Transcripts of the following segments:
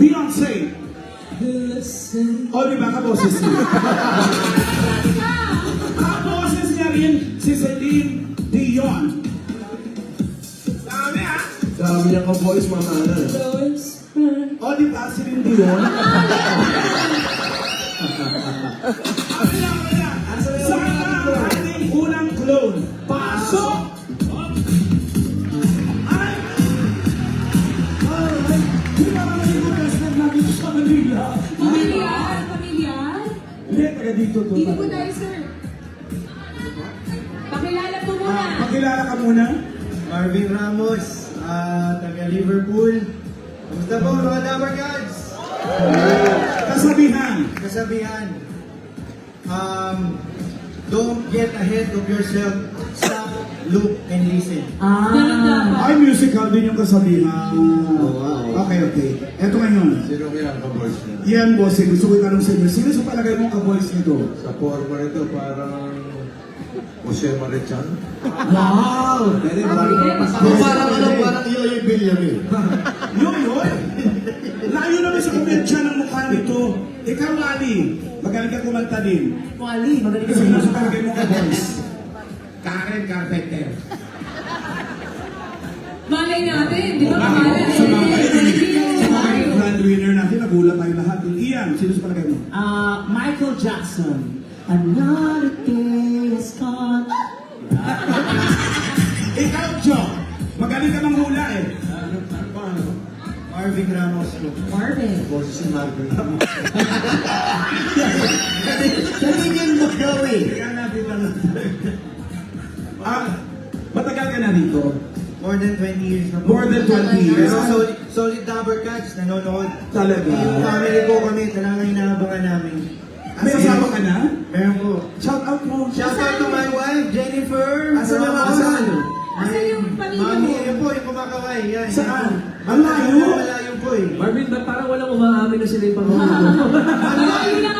Beyonce. O, di ba? Kaboses niya. Kaboses niya rin si Celine Dion. Dami ah. Dami niyang ka-voice, mga ano. O, di ba? Celine Dion. Dito to. Dito po tayo, sir. Pakilala po muna. Ah, Pakilala ka muna. Marvin Ramos, ah, taga Liverpool. Kamusta po mga Dabber Gods? Kasabihan. Kasabihan, um, don't get ahead of yourself. Look, and listen. Dapat. Ay, musical din yung kasabihan. Oh, wow. Okay, okay. Eto ngayon. Sino kaya ang ka-voice niya? Yan, bossing. Gusto ko itanong sa inyo. Sino sa palagay mo ka-voice nito? Sa forma nito, parang Jose Marichan. Wow! Pwede ba? Parang ano, parang Yoyo Villamin. Yun, yun. Layo naman sa kumensya ng mukha nito. Ikaw, Ali. Magaling ka kumanta din. Wali, magaling ka Sino sa palagay mo ka-voice? Karen Carpenter. Malay natin, di ba? Malay Sa mga natin. sa mga grand winner natin, nagulat tayo lahat. Iyan, sino sa palagay mo? Uh, Michael Jackson. Another day has gone. Ikaw, Joe. Magaling ka manghula eh. Marvin Ramos. Marvin. Boses si Marvin. Kanigin mo gawin. Kaya natin lang. Ah, matagal ka na dito. More than 20 years na po. More than 20 years. Pero solid, solid Dabber Gods, nanonood. Talaga. Yung family ko kami, talagang inaabangan namin. May asawa ka na? Meron po. Shout out mo. Shout out to my wife, Jennifer. Asan yung Asan? Asan yung pamilya Mami, mo? yun po, yung kumakaway. Yan, Saan? Ang layo. Malayo po eh. Marvin, ba't parang walang umaamin na sila yung pamilya mo? Malayo na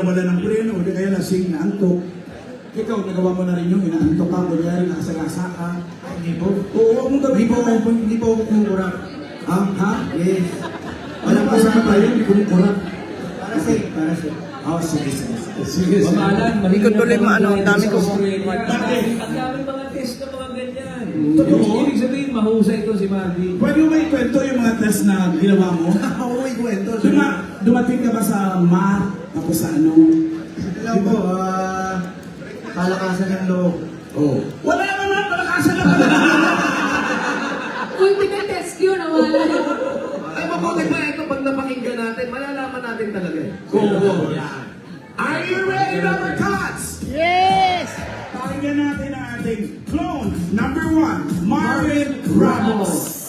iwan na wala ng preno, o di kaya lasing na antok. Ikaw, nagawa mo na rin yung inaantok ka, kunyari nakasagasa ka. Hindi po. Oo, huwag mong Hindi gawin po mo. ako, hindi po ako kumukurap. Ah, ha? Yes. Walang kasama tayo, hindi ko kurap. Para safe, para safe. Ah, sige, sige. sige. Sige, sige. Hindi ko tuloy maano, ang dami ko. Ang dami mga test na mga ganyan. Totoo? Ibig sabihin, mahusay ito si Marvin. Pwede mo ba ikwento yung mga test na ginawa mo? Oo, may kwento. Duma, dumating ka ba sa math, tapos sa ano? Alam po, ah, palakasan ng loob. Oh. Wala naman, palakasan na pala. Ultimate test yun, nawala. Ay, mabuti pa ito pag napakinggan natin, malalaman natin talaga eh. Oo. Are you ready, Rubber Cuts? Yes! Pakinggan natin ang ating clone, number one, Marvin Ramos.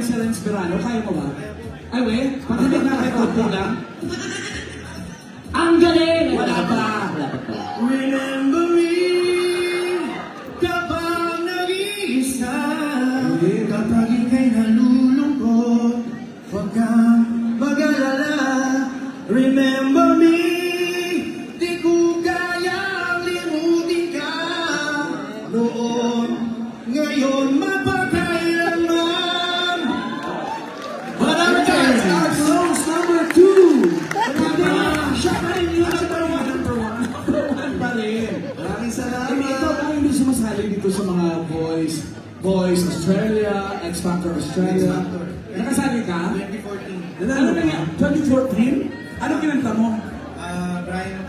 namin si Renz Kaya mo ba? Ay, we? Pagkakas na kayo po lang. Ang galing! Wala pa! Remember ka? 2014. Ano na 2014? Ano kinanta mo? Uh, Brian,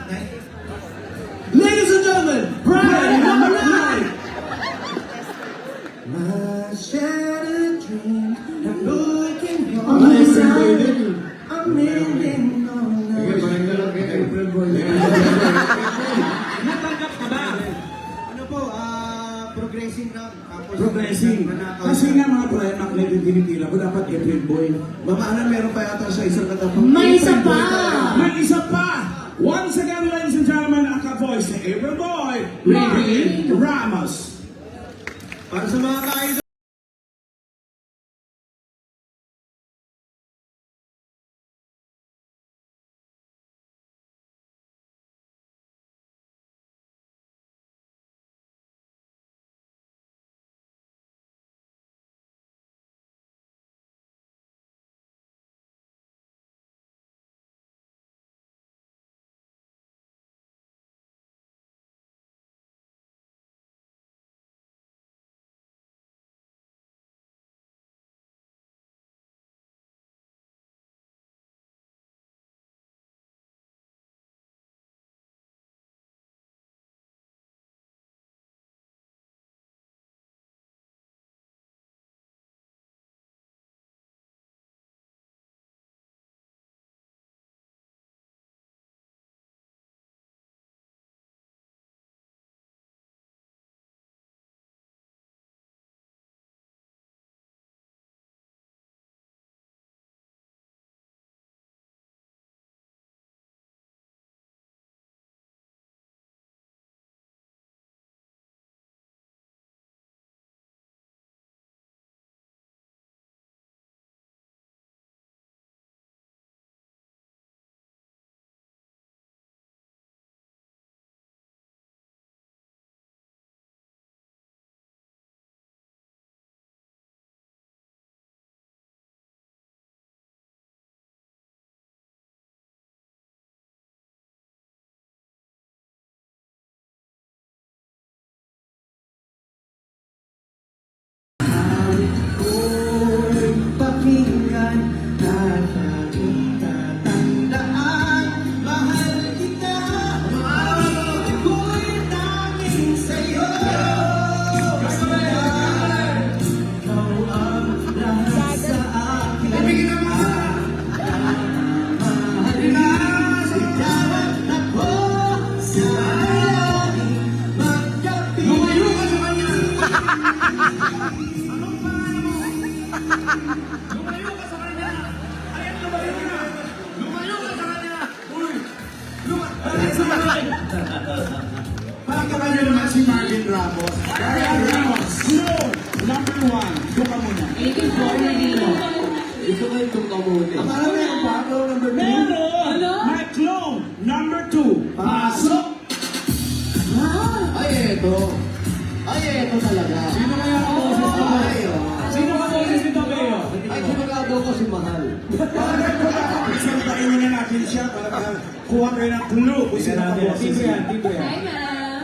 Bakit ko kakapagsalitain na natin siya para kuha kayo ng clue kung sino ang boss. Dito yan, dito yan. Hi, ma'am.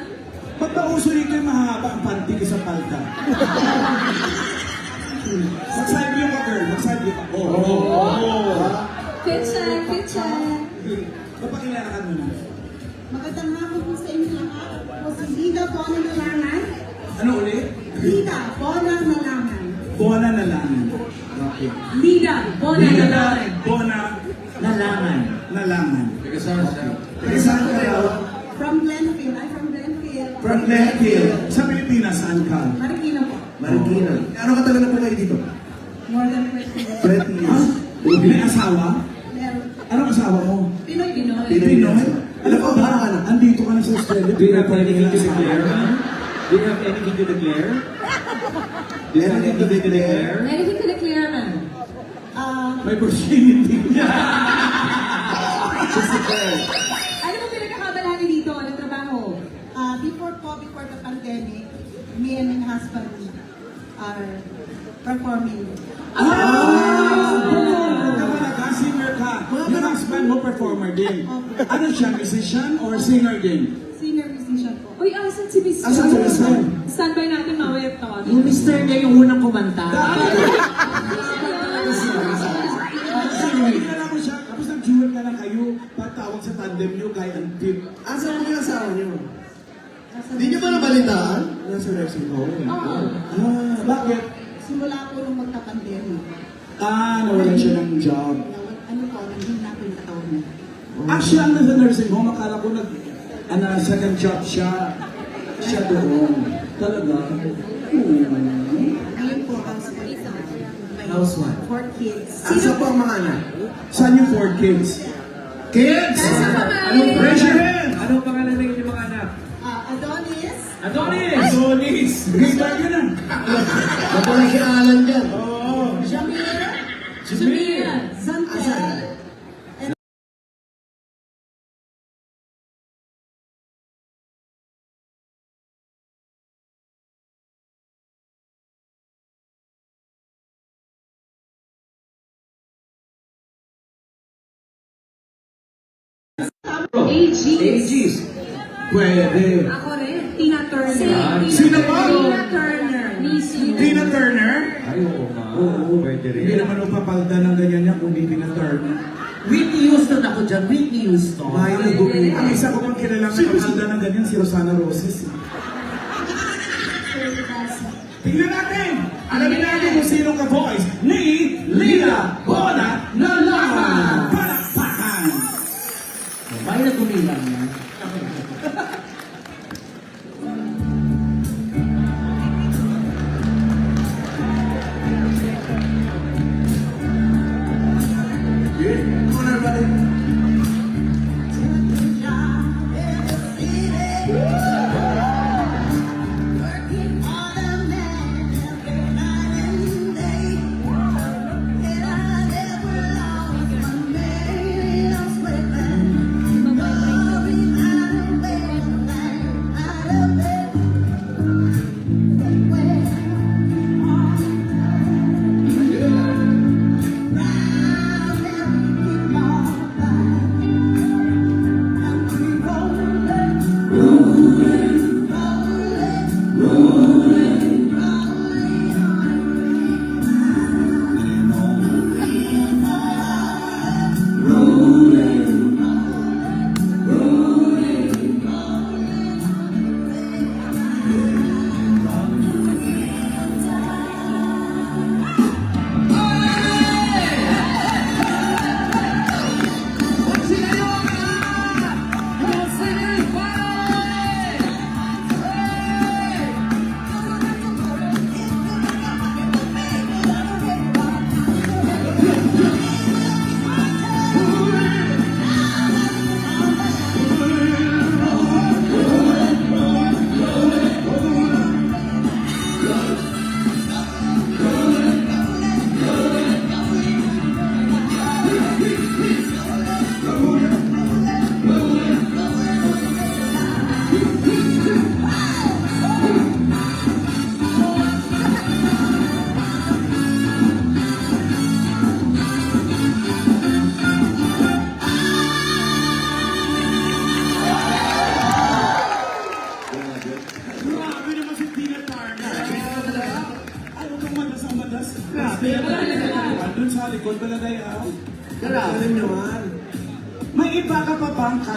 Ba't ba uso dito yung mahaba ang panty ko sa palta? Magsabi yung ka, girl. Magsabi ka. Oo. Oh, oh, oh. oh. Pichan, pichan. Papakilala ka muna. Magandang hapon po sa inyo lahat. O si Lida Bona Nalaman. Ano ulit? Lida Bona Nalaman. Bona Nalaman. Okay. Bona Lida lalaman. Bona lalaman. Lalaman. Taga saan siya? Taga saan kayo? From Glenfield. I'm from Glenfield. From Glenfield. Sa Pilipinas, saan ka? Marikina po. Marikina. Oh. Ano katagal na po kayo dito? More than 20 years. 20 years? Huh? May asawa? Meron. Anong asawa mo? Pinoy, Pinoy. Pinoy? Pinoy? Alam ko ba, anak, andito ka na sa Australia. Do you have anything to declare, ma'am? Do you have anything to declare? Do you have anything to declare? Anything to declare? May virginity. Ano mo pinagkakabalahan niyo dito? Anong trabaho? ah, before po, before the pandemic, me and my husband are performing. Ah! Kapalaga, singer ka. Yung husband mo, performer din. Ano siya, musician or singer din? Singer musician po. Uy, asan si Miss? Asan si Miss Ma'am? Standby natin, mamaya tawagin. Yung mister niya yung unang kumanta. Kilala mo siya, tapos nag-duet ka na kayo, patawag sa tandem niyo, kay Antip. Asan mo yung asawa niyo? Hindi niyo ba nabalitaan? Nasa nursing home. Ah, bakit? Simula po nung magka-pandemic. Ah, nawalan siya ng job. nawal- Ano po, naging natin yung katawan niya. Actually, ang nasa nursing home, akala ko nag, ano, second job siya. Siya doon. Talaga? Hmm. Ngayon po, housewife. Housewife. Four kids. Asa po ang mga anak? Saan yung four kids? Kids! Raise your hand! Anong pangalan ng inyong mga anak? Ah, Adonis, Adonis! Adonis! Grade ba yun ah? Napakialan dyan. Oo. Jamir, Jamia. AG. Pwede. Ako rin. Tina Turner. Sino ba? Tina Turner. Miss. Tina Turner? Ay, oo nga. Oo, pwede Hindi rin. naman upapalda ng ganyan niya kung hindi Tina Turner. Whitney Houston ako dyan. Whitney Houston. Ay, nagbubuhay. Ang isa ko pang kilalang nakapalda ng ganyan, si Rosana Roses. Tingnan natin! Alamin natin kung sino ka voice ni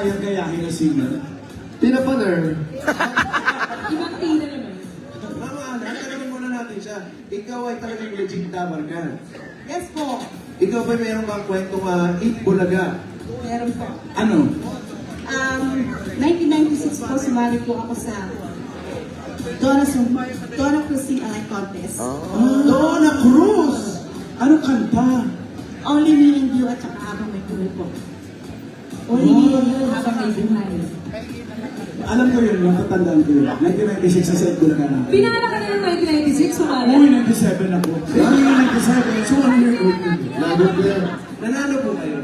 kaya gayahin na singer? Tina Paner. Ibang Tina naman. Mama, Ana, tanongin muna natin siya. Ikaw ay talagang legit damer ka. yes po, Ikaw ba mayroong bang kwentong uh, Bulaga? meron po. Ano? Um, 1996 po, sumali po ako sa Donna, Sum Donna Cruz Sing Alay Contest. Donna Cruz! Ano kanta? Only me and you at saka habang may tuloy po. Habang may buhay. Alam ko yun, yung tatandaan ko yun. 1996 sa set ko na namin. Pinanganak ka na ng 1996, sumala. Uy, 97 ako. Ano yung 97? So, one year old. Lago ko yan. Nanalo po kayo.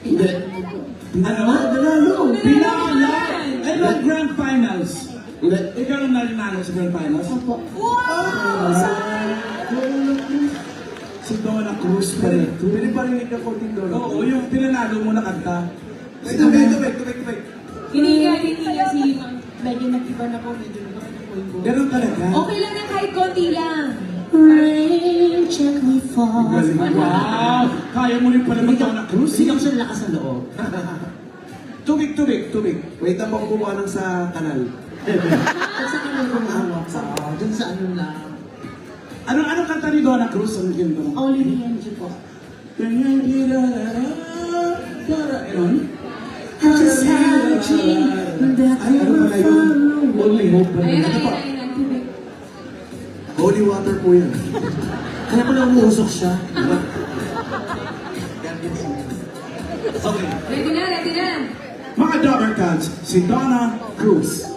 Hindi. Ano? Nanalo. Pinala. Ano ang grand finals? Hindi. Ikaw ang nanalo sa grand finals? Opo. Wow! Si Donna Cruz pa rin. Piniparinig ako dito. Oo, yung pinanalo mo na kanta. Wait, wait, wait, wait, wait. Hinihinga, hinihinga si Mang. Medyo nag-iba na po, medyo nag-iba na po yung buhay. Ganun talaga. Okay lang yan kahit konti lang. Rain, check me fall. Wow! Kaya mo rin pala mag Donna Cruz. Sigaw siya lakas ng loob. Tubig, tubig, tubig. Wait, ang pagkukuha ng sa kanal. Sa kanil ko maawa pa. Dun sa ano lang. Ano ano kanta ni Donna Cruz ang ganda mo? Only and you po. Ganyan, gira-ra-ra, para, Ano? I just had a dream that ano pala yun? Only hope. Ayun Ano ayun na, ayun tubig. Holy water po yan. Kaya pala umuusok siya. Okay. Ready na, ready na. Mga Dogger Cats, si Donna Cruz.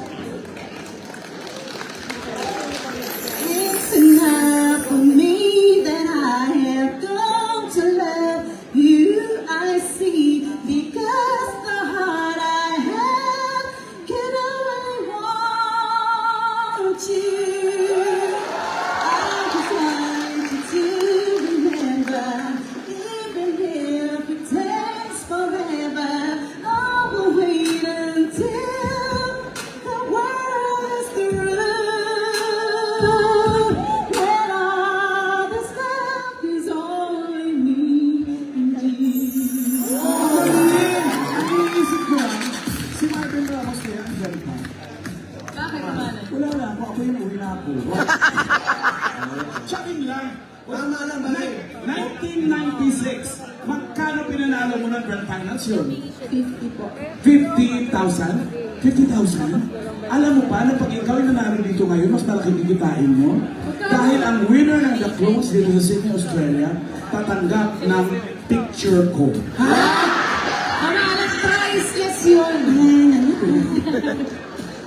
1996, magkano pinanalo mo ng Grand Finals yun? 50 po. 50,000? 50,000? Alam mo pa na pag ikaw yung nanalo dito ngayon, mas malaki kikitain mo? Dahil ang winner ng The Close dito sa Sydney, Australia, tatanggap ng picture ko. Ano, alas priceless yun.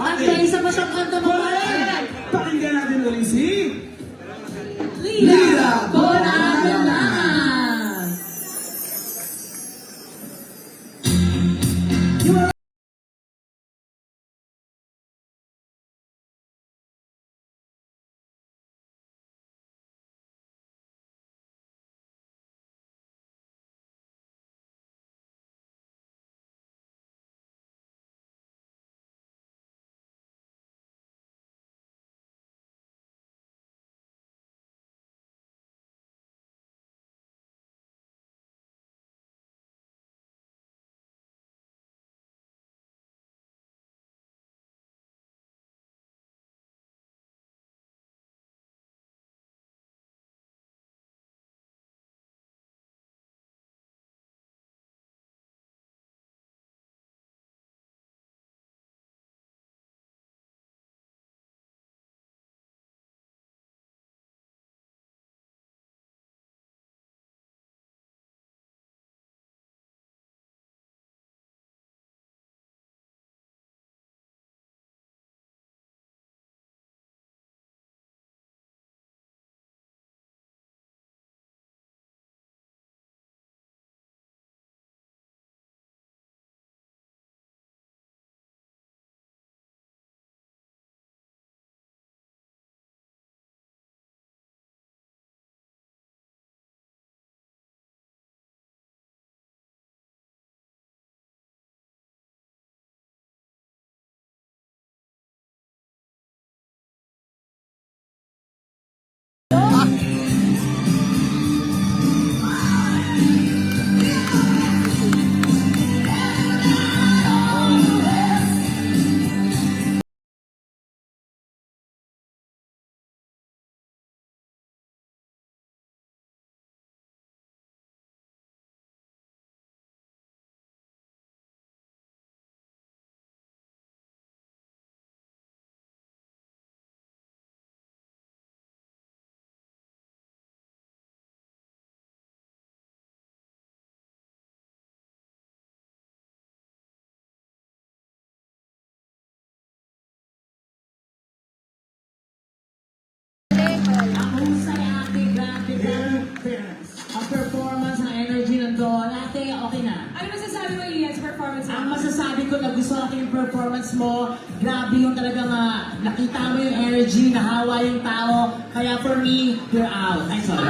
At may isa pa siyang kanta mo Pakinggan natin ulit si... Lira Bonadela! Masasabi ko na gusto ko yung performance mo. Grabe yung talagang ah, nakita mo yung energy, nahawa yung tao. Kaya for me, you're out. Ay, sorry.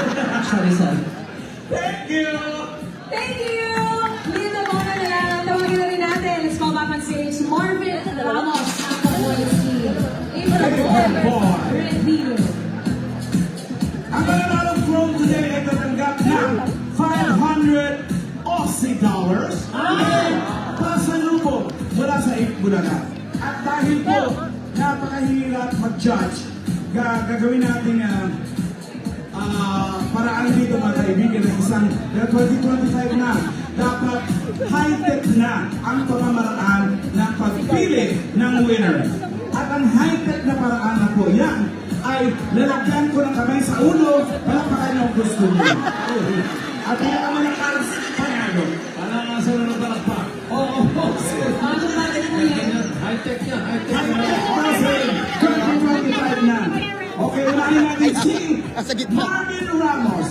sorry, sorry. Thank you! Thank you! Dito mo na lang ang tawagin na rin natin. Let's call back on stage Marvin Ramos, ang Boys Team. Interpol, Review. Ang mananalong throne today ay tatanggap ng 500 Dollars pasalubong mula sa Bulaga. At dahil po napakahirap mag-judge, ga gagawin natin uh, ah, paraan dito mga kaibigan ng isang na 2025 na dapat high-tech na ang pamamaraan ng pagpili ng winner. At ang high-tech na paraan na po yan ay lalagyan ko ng kamay sa ulo, palakpakan yung gusto niyo. At kaya naman ang alas panalo. Para nga sa nang palakpak. Oo, oo. Ano ba rin po yan? High-tech yan, high-tech High-tech yan. kasi 2025 na. Okay, unahin natin si. Marvin Ramos.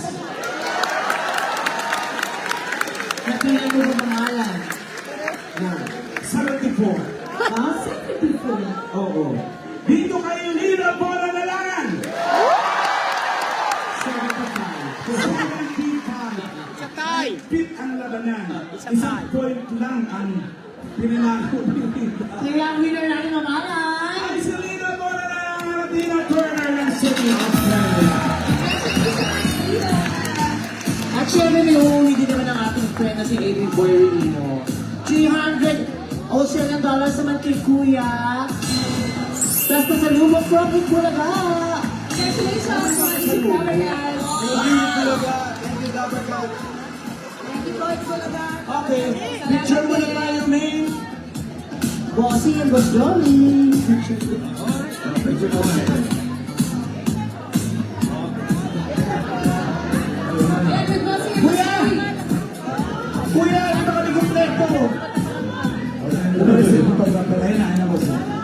Nakita mo ba pangalan? Yan. 74. Ha? Second before. Oo. Dito kayo labanan. Isang point lang ang pinanalo ng Tita. Kaya ang winner natin mamalan. Ay, si Lina langan at Tina Turner ng City of Australia. At syempre may uuwi din naman ang ating friend na si Adrian Boy Rino. 300 Australian dollars naman kay Kuya. Tapos na sa lumang from Bulaga. Congratulations, Boys Team Gabriel. Okay, picture mo na tayo, main. Bossy and Boss Johnny. Edward Bossing and Kuya! Kuya, ito ka ni kompleto. Ano ba siya? Pagpapalay na, ano ba siya?